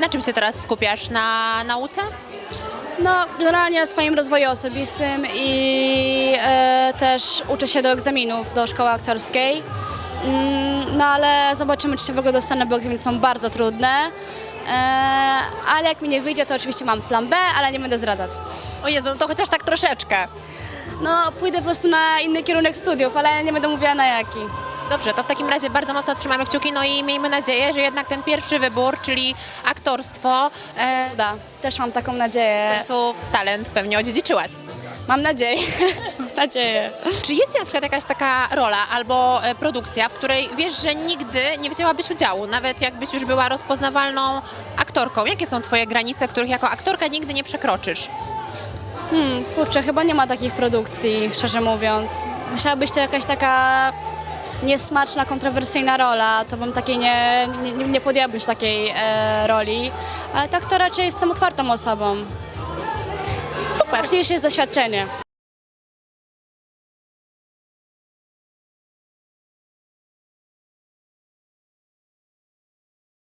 Na czym się teraz skupiasz? Na nauce? No, generalnie na swoim rozwoju osobistym i e, też uczę się do egzaminów do szkoły aktorskiej. Mm, no ale zobaczymy, czy się w ogóle dostanę, bo egzaminy są bardzo trudne. E, ale jak mi nie wyjdzie, to oczywiście mam plan B, ale nie będę zdradzać. O Jezu, no to chociaż tak troszeczkę. No, pójdę po prostu na inny kierunek studiów, ale nie będę mówiła na jaki. Dobrze, to w takim razie bardzo mocno trzymamy kciuki, no i miejmy nadzieję, że jednak ten pierwszy wybór, czyli aktorstwo, e, Uda. Też mam taką nadzieję. co talent pewnie odziedziczyłaś. Mam nadzieję. nadzieję. Czy jest na przykład jakaś taka rola albo e, produkcja, w której wiesz, że nigdy nie wzięłabyś udziału, nawet jakbyś już była rozpoznawalną aktorką? Jakie są twoje granice, których jako aktorka nigdy nie przekroczysz? Hmm, kurczę, chyba nie ma takich produkcji, szczerze mówiąc. Musiała być to jakaś taka niesmaczna, kontrowersyjna rola, to bym takiej nie, nie, nie podjęłabyś takiej e, roli. Ale tak to raczej jestem otwartą osobą. Super! Ważniejsze jest doświadczenie.